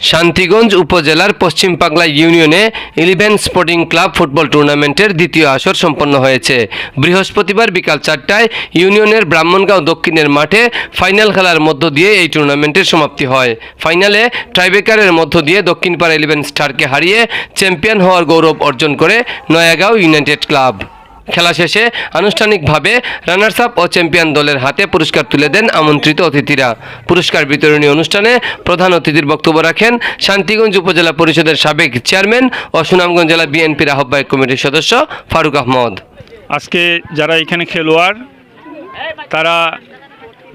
শান্তিগঞ্জ উপজেলার পশ্চিম পাগলা ইউনিয়নে ইলেভেন স্পোর্টিং ক্লাব ফুটবল টুর্নামেন্টের দ্বিতীয় আসর সম্পন্ন হয়েছে। বৃহস্পতিবার বিকাল চারটায় ইউনিয়নের ব্রাহ্মণগাঁও দক্ষিণের মাঠে ফাইনাল খেলার মধ্য দিয়ে এই টুর্নামেন্টের সমাপ্তি হয়। ফাইনালে ট্রাইবেকারের মধ্য দিয়ে দক্ষিণপাড়া ইলেভেন স্টারকে হারিয়ে চ্যাম্পিয়ন হওয়ার গৌরব অর্জন করে নয়াগাঁও ইউনাইটেড ক্লাব। খেলা শেষে আনুষ্ঠানিকভাবে রানার্স আপ ও চ্যাম্পিয়ন দলের হাতে পুরস্কার তুলে দেন আমন্ত্রিত অতিথিরা। পুরস্কার বিতরণী অনুষ্ঠানে প্রধান অতিথির বক্তব্য রাখেন শান্তিগঞ্জ উপজেলা পরিষদের সাবেক চেয়ারম্যান ও সুনামগঞ্জ জেলা বিএনপির আহ্বায়ক কমিটির সদস্য ফারুক আহমদ। আজকে যারা এখানে খেলোয়াড়, তারা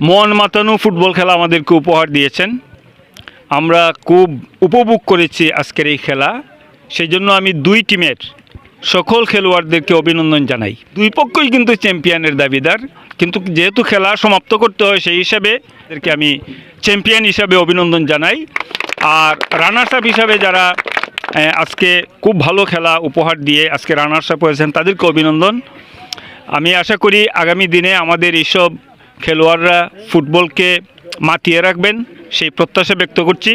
মন মাতানো ফুটবল খেলা আমাদেরকে উপহার দিয়েছেন। আমরা খুব উপভোগ করেছি আজকের এই খেলা। সেই জন্য আমি দুই টিমের সকল খেলোয়াড়দেরকে অভিনন্দন জানাই। দুই পক্ষই কিন্তু চ্যাম্পিয়নের দাবিদার, কিন্তু যেহেতু খেলা সমাপ্ত করতে হয়, সেই হিসাবে এদেরকে আমি চ্যাম্পিয়ন হিসাবে অভিনন্দন জানাই। আর রানার্স আপ হিসাবে যারা আজকে খুব ভালো খেলা উপহার দিয়ে আজকে রানার্স আপ হয়েছেন, তাদেরকে অভিনন্দন। আমি আশা করি আগামী দিনে আমাদের এইসব খেলোয়াড়রা ফুটবলকে মাতিয়ে রাখবেন, সেই প্রত্যাশা ব্যক্ত করছি।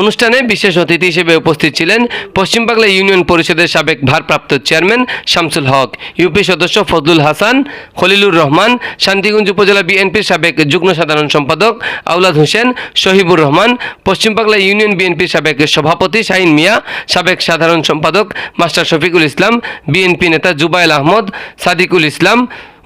অনুষ্ঠানে বিশেষ অতিথি হিসেবে উপস্থিত ছিলেন পশ্চিম বাংলা ইউনিয়ন পরিষদের সাবেক ভারপ্রাপ্ত চেয়ারম্যান শামসুল হক, ইউপি সদস্য ফজলুল হাসান, খলিলুর রহমান, শান্তিগঞ্জ উপজেলা বিএনপির সাবেক যুগ্ম সাধারণ সম্পাদক আউলাদ হোসেন, শহীবুর রহমান, পশ্চিম বাংলা ইউনিয়ন বিএনপির সাবেক সভাপতি শাহিন মিয়া, সাবেক সাধারণ সম্পাদক মাস্টার শফিকুল ইসলাম, বিএনপি নেতা জুবাইল আহমদ, সাদিকুল ইসলাম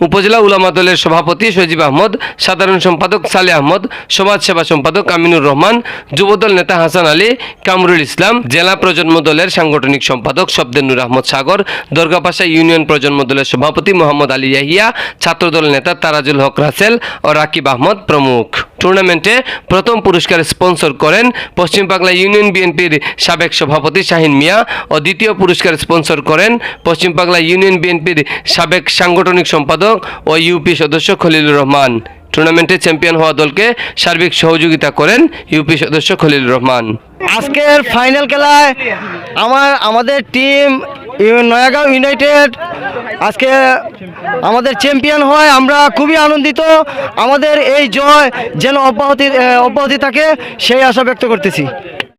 উপজেলা উলামা দলের সভাপতি সজিব আহমদ, সাধারণ সম্পাদক সালে আহমদ সমাজসেবা সম্পাদক আমিনুর রহমান, যুবদল নেতা হাসান আলী, কামরুল ইসলাম, জেলা প্রজন্ম দলের সাংগঠনিক সম্পাদক শব্দেনুর আহমদ সাগর, দর্গাপাশা ইউনিয়ন প্রজন্ম দলের সভাপতি মোহাম্মদ আলী ইয়াহিয়া, ছাত্রদল নেতা তারাজুল হক রাসেল ও রাকিব আহমদ প্রমুখ। টুর্নামেন্টে প্রথম পুরস্কার স্পন্সর করেন পশ্চিম বাংলা ইউনিয়ন বিএনপির সাবেক সভাপতি শাহিন মিয়া ও দ্বিতীয় পুরস্কার স্পন্সর করেন পশ্চিম বাংলা ইউনিয়ন বিএনপির সাবেক সাংগঠনিক সম্পাদক ও ইউপি সদস্য খলিলুর রহমান। টুর্নামেন্টে চ্যাম্পিয়ন হওয়া দলকে সার্বিক সহযোগিতা করেন ইউপি সদস্য খলিলুর রহমান। আজকের ফাইনাল খেলায় আমার, আমাদের টিম নয়াগাঁও ইউনাইটেড আজকে আমাদের চ্যাম্পিয়ন হয়। আমরা খুবই আনন্দিত। আমাদের এই জয় যেন অব্যাহতি অব্যাহতি থাকে, সেই আশা ব্যক্ত করতেছি।